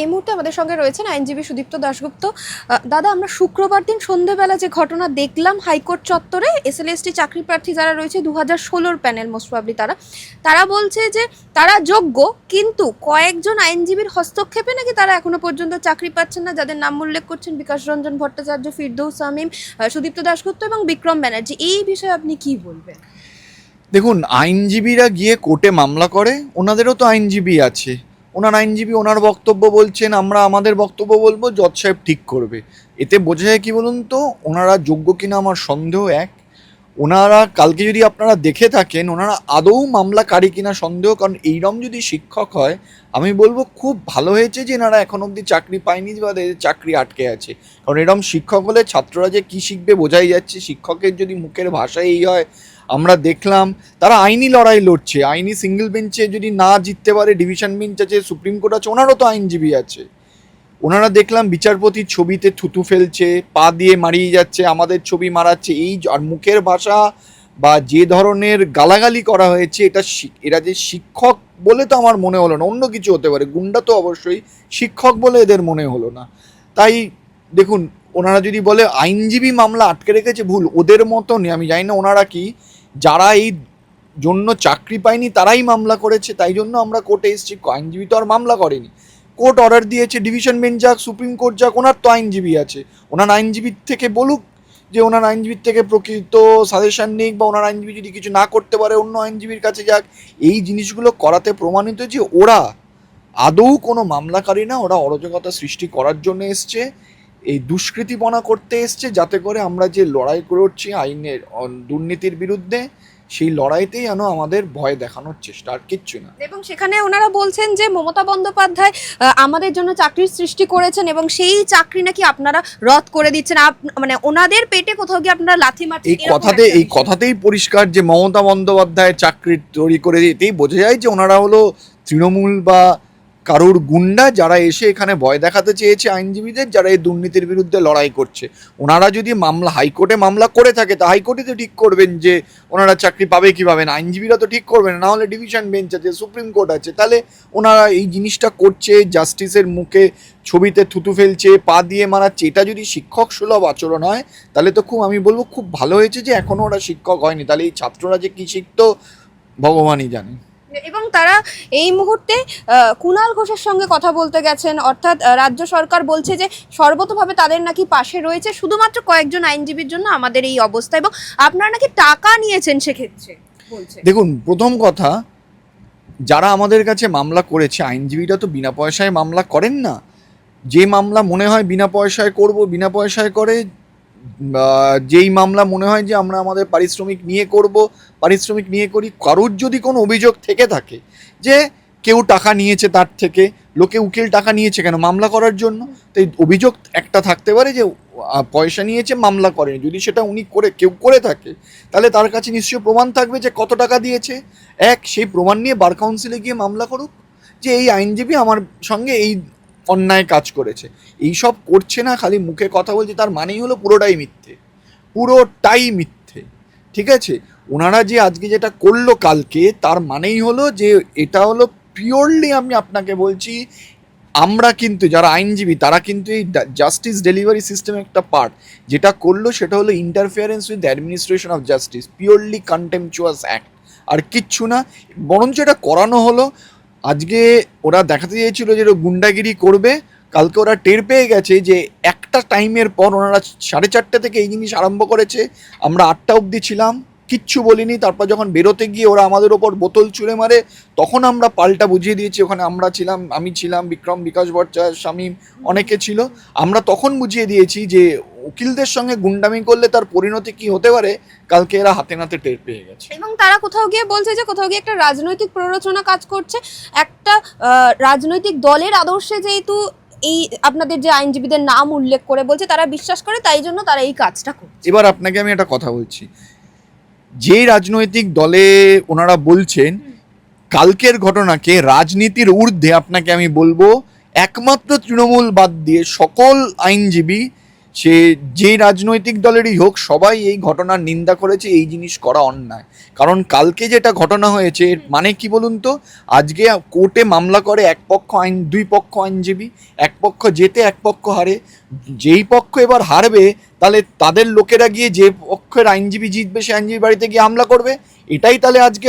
এই মুহূর্তে আমাদের সঙ্গে রয়েছেন আইনজীবী সুদীপ্ত দাশগুপ্ত। দাদা, আমরা শুক্রবার দিন সন্ধেবেলা যে ঘটনা দেখলাম হাইকোর্ট চত্বরে এস এসএলএসটি চাকরি প্রার্থী যারা রয়েছে দু হাজার ষোলোর প্যানেল মোস্ট তারা তারা বলছে যে তারা যোগ্য, কিন্তু কয়েকজন আইনজীবীর হস্তক্ষেপে নাকি তারা এখনও পর্যন্ত চাকরি পাচ্ছেন না, যাদের নাম উল্লেখ করছেন বিকাশ রঞ্জন ভট্টাচার্য, ফিরদৌস শামীম সুদীপ্ত দাশগুপ্ত এবং বিক্রম ব্যানার্জি। এই বিষয়ে আপনি কি বলবেন? দেখুন, আইনজীবীরা গিয়ে কোর্টে মামলা করে, ওনাদেরও তো আইনজীবী আছে। ওনার আইনজীবী ওনার বক্তব্য বলছেন, আমরা আমাদের বক্তব্য বলব, জজ সাহেব ঠিক করবে। এতে বোঝা যায় কি বলুন তো, ওনারা যোগ্য কিনা আমার সন্দেহ এক। ওনারা কালকে যদি আপনারা দেখে থাকেন, ওনারা আদৌ মামলাকারী কিনা সন্দেহ, কারণ এইরম যদি শিক্ষক হয়, আমি বলব খুব ভালো হয়েছে যে এনারা এখন অবধি চাকরি পায়নি বা চাকরি আটকে আছে। কারণ এরম শিক্ষক হলে ছাত্ররা যে কী শিখবে বোঝাই যাচ্ছে, শিক্ষকের যদি মুখের ভাষা এই হয় আমরা দেখলাম তারা আইনি লড়াই লড়ছে, আইনি সিঙ্গেল বেঞ্চে যদি না জিততে পারে ডিভিশন বেঞ্চ আছে, সুপ্রিম কোর্ট আছে, ওনারও তো আইনজীবী আছে। ওনারা দেখলাম বিচারপতির ছবিতে থুতু ফেলছে, পা দিয়ে মারিয়ে যাচ্ছে, আমাদের ছবি মারাচ্ছে, এই আর মুখের ভাষা বা যে ধরনের গালাগালি করা হয়েছে, এটা এরা যে শিক্ষক বলে তো আমার মনে হলো না, অন্য কিছু হতে পারে, গুন্ডা তো অবশ্যই শিক্ষক বলে এদের মনে হলো না। তাই দেখুন, ওনারা যদি বলে আইনজীবী মামলা আটকে রেখেছে, ভুল, ওদের মতনই, আমি জানি না ওনারা কি যারা এই জন্য চাকরি পায়নি, তারাই মামলা করেছে। তাই জন্য আমরা কোর্টে এসেছি। আইনজীবী তো আর মামলা করেনি। কোর্ট অর্ডার দিয়েছে, ডিভিশন বেঞ্চ যাক, সুপ্রিম কোর্ট যাক, ওনার তো আইনজীবী আছে। ওনার আইনজীবীর থেকে বলুক যে ওনার আইনজীবীর থেকে প্রকৃত সাজেশন নিক বা ওনার আইনজীবী যদি কিছু না করতে পারে, অন্য আইনজীবীর কাছে যাক। এই জিনিসগুলো করাতে প্রমাণিত যে ওরা আদৌ কোনো মামলাকারী না, ওরা অরাজকতা সৃষ্টি করার জন্য এসছে। এই দুষ্কৃতিপনা করতে এসছে যাতে করে আমরা যে লড়াই করছি আইনের দুর্নীতির বিরুদ্ধে সেই লড়াইতেই যেন আমাদের ভয় দেখানোর চেষ্টা আর কিচ্ছু না। এবং সেখানে ওনারা বলছেন যে মমতা বন্দ্যোপাধ্যায় আমাদের জন্য চাকরির সৃষ্টি করেছেন এবং সেই চাকরি নাকি আপনারা রদ করে দিচ্ছেন। মানে ওনাদের পেটে কোথাও গিয়ে আপনারা লাথি মারছেন এই কথাতে এই কথাতেই পরিষ্কার যে মমতা বন্দ্যোপাধ্যায় চাকরি তৈরি করে দিতেই বোঝা যায় যে ওনারা হলো তৃণমূল বা কারোর গুন্ডা যারা এসে এখানে ভয় দেখাতে চেয়েছে আইনজীবীদের, যারা এই দুর্নীতির বিরুদ্ধে লড়াই করছে। ওনারা যদি মামলা, হাইকোর্টে মামলা করে থাকে, তা হাইকোর্টে তো ঠিক করবেন যে ওনারা চাকরি পাবে কি পাবে না। আইনজীবীরা তো ঠিক করবেন না হলে ডিভিশন বেঞ্চ আছে, সুপ্রিম কোর্ট আছে। তাহলে ওনারা এই জিনিসটা করছে, জাস্টিসের মুখে ছবিতে থুতু ফেলছে, পা দিয়ে মারাচ্ছে। এটা যদি শিক্ষক সুলভ আচরণ হয়, তাহলে তো খুব, আমি বলব, খুব ভালো হয়েছে যে এখনও ওরা শিক্ষক হয়নি। তাহলে এই ছাত্ররা যে কি শিখতো, ভগবানই জানে। এবং তারা এই মুহূর্তে কুণাল ঘোষের সঙ্গে কথা বলতে গেছেন। অর্থাৎ রাজ্য সরকার বলছে যে, সর্বতভাবে তাদের নাকি পাশে রয়েছে শুধুমাত্র কয়েকজন আইনজীবীর জন্য আমাদের এই অবস্থা এবং আপনারা নাকি টাকা নিয়েছেন সেক্ষেত্রে দেখুন, প্রথম কথা, যারা আমাদের কাছে মামলা করেছে, আইনজীবীরা তো বিনা পয়সায় মামলা করেন না। যে মামলা মনে হয় বিনা পয়সায় করব, বিনা পয়সায় করে যেই মামলা মনে হয় যে আমরা আমাদের পারিশ্রমিক নিয়ে করব, পারিশ্রমিক নিয়ে করি, কারোর যদি কোনো অভিযোগ থেকে থাকে যে কেউ টাকা নিয়েছে তার থেকে, লোকে উকিল টাকা নিয়েছে কেন, মামলা করার জন্য? তো এই অভিযোগ একটা থাকতে পারে যে পয়সা নিয়েছে, মামলা করেনি। যদি সেটা উনি করে, কেউ করে থাকে, তাহলে তার কাছে নিশ্চয়ই প্রমাণ থাকবে যে কত টাকা দিয়েছে। এক, সেই প্রমাণ নিয়ে বার কাউন্সিলে গিয়ে মামলা করুক, যে এই আইনজীবী আমার সঙ্গে এই অন্যায় কাজ করেছে। এই সব করছে না, খালি মুখে কথা বলছে, তার মানেই হলো পুরোটাই মিথ্যে। পুরোটাই মিথ্যে। ঠিক আছে? ওনারা যে আজকে যেটা করল কালকে, তার মানেই হলো যে এটা হলো পিওরলি আমি আপনাকে বলছি, আমরা কিন্তু যারা আইনজীবী, তারা কিন্তু এই জাস্টিস ডেলিভারি সিস্টেম একটা পার্ট যেটা করল সেটা হলো interference with administration of justice purely contemptuous act আর কিচ্ছু না, বরঞ্চ এটা করানো হলো আজকে ওরা দেখাতে চেয়েছিল যে গুন্ডাগিরি করবে, কালকে ওরা টের পেয়ে গেছে যে একটা টাইমের পর ওনারা সাড়ে চারটে থেকে এই জিনিস আরম্ভ করেছে, আমরা আটটা অবধি ছিলাম। কিচ্ছু বলিনি। তারপর যখন বেরোতে গিয়ে ওরা আমাদের ওপর বোতল ছুঁড়ে মারে তখন আমরা পাল্টা বুঝিয়ে দিয়েছি ওখানে আমরা ছিলাম আমি ছিলাম বিক্রম বিকাশ ভট্টাচার্য শামীম অনেকে ছিল। আমরা তখন বুঝিয়ে দিয়েছি যে উকিলদের সঙ্গে গুন্ডামি করলে তার পরিণতি কি হতে পারে কালকে এরা হাতে নাতে টের পেয়ে গেছে। এবং তারা কোথাও গিয়ে বলছে যে কোথাও গিয়ে একটা রাজনৈতিক প্ররোচনা কাজ করছে। একটা রাজনৈতিক দলের আদর্শে যেহেতু এই আপনাদের যে আইনজীবীদের নাম উল্লেখ করে বলছে তারা বিশ্বাস করে তাই জন্য তারা এই কাজটা করছে। এবার আপনাকে আমি একটা কথা বলছি। যে রাজনৈতিক দলে ওনারা বলছেন, কালকের ঘটনাকে রাজনীতির ঊর্ধ্বে আপনাকে আমি বলব, একমাত্র তৃণমূল বাদ দিয়ে সকল আইনজীবী সে যে রাজনৈতিক দলেরই হোক, সবাই এই ঘটনার নিন্দা করেছে, এই জিনিস করা অন্যায়। কারণ কালকে যেটা ঘটনা হয়েছে, এর মানে কি বলুন তো? আজকে কোর্টে মামলা করে এক পক্ষ আইন, দুই পক্ষ আইনজীবী, এক পক্ষ যেতে এক পক্ষ হারে। যেই পক্ষ এবার হারবে, তাহলে তাদের লোকেরা গিয়ে যে পক্ষের আইনজীবী জিতবে, সে আইনজীবী বাড়িতে গিয়ে হামলা করবে? এটাই তাহলে আজকে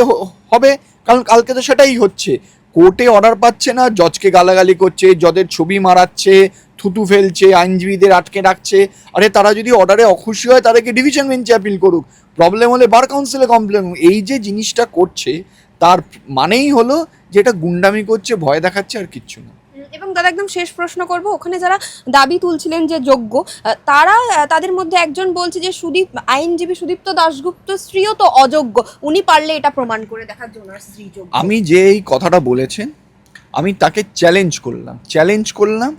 হবে? কারণ কালকে তো সেটাই হচ্ছে। কোর্টে অর্ডার পাচ্ছে না, জজকে গালাগালি করছে, জজের ছবি মারাচ্ছে থুতু ফেলছে আইনজীবীদের আটকে রাখছে। আরে তারা যদি অর্ডারে অখুশি হয় তাদেরকে ডিভিশন বেঞ্চে অ্যাপিল করুক। প্রবলেম হলে বার কাউন্সিলে কমপ্লেন এই যে জিনিসটা করছে তার মানেই হলো যে এটা গুন্ডামি করছে ভয় দেখাচ্ছে আর কিচ্ছু না। এবং দাদা একদম শেষ প্রশ্ন করব। ওখানে যারা দাবি তুলছিলেন যে যোগ্য তারা তাদের মধ্যে একজন বলছে যে সুদীপ আইনজীবী সুদীপ্ত দাশগুপ্ত স্ত্রীও তো অযোগ্য। উনি পারলে এটা প্রমাণ করে দেখার জন্য স্ত্রী যোগ্য। আমি যে এই কথাটা বলেছেন আমি তাকে চ্যালেঞ্জ করলাম। চ্যালেঞ্জ করলাম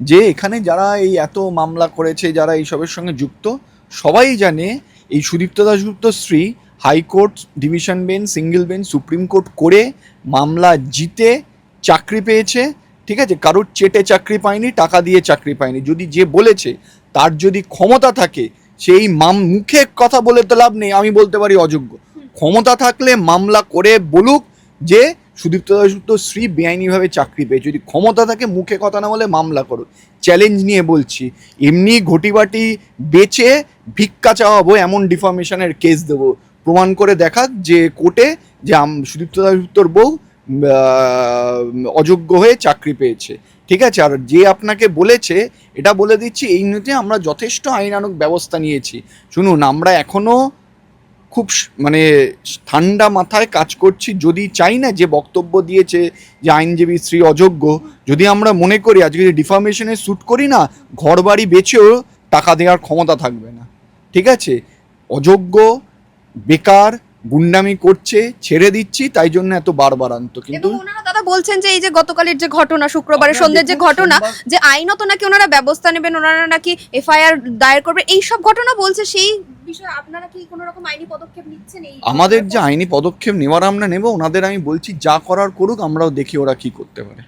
যে এখানে যারা এই এত মামলা করেছে, যারা এইসবের সঙ্গে যুক্ত, সবাই জানে এই সুদীপ্ত দাশগুপ্ত স্ত্রী high court, division bench, single bench, supreme court করে মামলা জিতে চাকরি পেয়েছে। ঠিক আছে? কারোর চেটে চাকরি পায়নি, টাকা দিয়ে চাকরি পায়নি। যদি যে বলেছে, তার যদি ক্ষমতা থাকে, সেই মাম মুখে কথা বলে তো লাভ নেই, আমি বলতে পারি অযোগ্য। ক্ষমতা থাকলে মামলা করে বলুক যে সুদীপ্ত দাসগুপ্ত শ্রী বেআইনিভাবে চাকরি পেয়ে, যদি ক্ষমতা থাকে মুখে কথা না বলে মামলা করো। চ্যালেঞ্জ নিয়ে বলছি, এমনি ঘটিবাটি বেচে ভিক্ষা চাওয়াবো এমন ডিফর্মেশনের কেস দেবো। প্রমাণ করে দেখাক যে কোর্টে যে সুদীপ্ত দাসগুপ্তর বউ অযোগ্য হয়ে চাকরি পেয়েছে। ঠিক আছে? আর যে আপনাকে বলেছে, এটা বলে দিচ্ছি, এই নিতে আমরা যথেষ্ট আইনানুক ব্যবস্থা নিয়েছি। শুনুন, আমরা এখনও খুব মানে ঠান্ডা মাথায় কাজ করছি। যদি চাই না যে বক্তব্য দিয়েছে যে আইনজীবী স্ত্রী অযোগ্য যদি আমরা মনে করি আজকে যদি ডিফার্মেশনে শ্যুট করি না ঘর বাড়ি বেচেও টাকা দেওয়ার ক্ষমতা থাকবে না। ঠিক আছে? অযোগ্য বেকার গুন্ডামি করছে ছেড়ে দিচ্ছি তাই জন্য এত বারবার আনতো। কিন্তু বলছেন যে এই যে গতকালের যে ঘটনা শুক্রবারের আপনারা সন্ধ্যের যে ঘটনা যে আইনত নাকি ওনারা ব্যবস্থা নেবেন ওনারা নাকি এফআইআর দায়ের করবে এই সব ঘটনা বলছে সেই বিষয়ে আপনারা কি কোনো রকম আইনি পদক্ষেপ নিচ্ছেন এই আমাদের যে আইনি পদক্ষেপ নেওয়ার আমরা নেব ওনাদের আমি বলছি যা করার করুক আমরাও দেখি ওরা কি করতে পারে।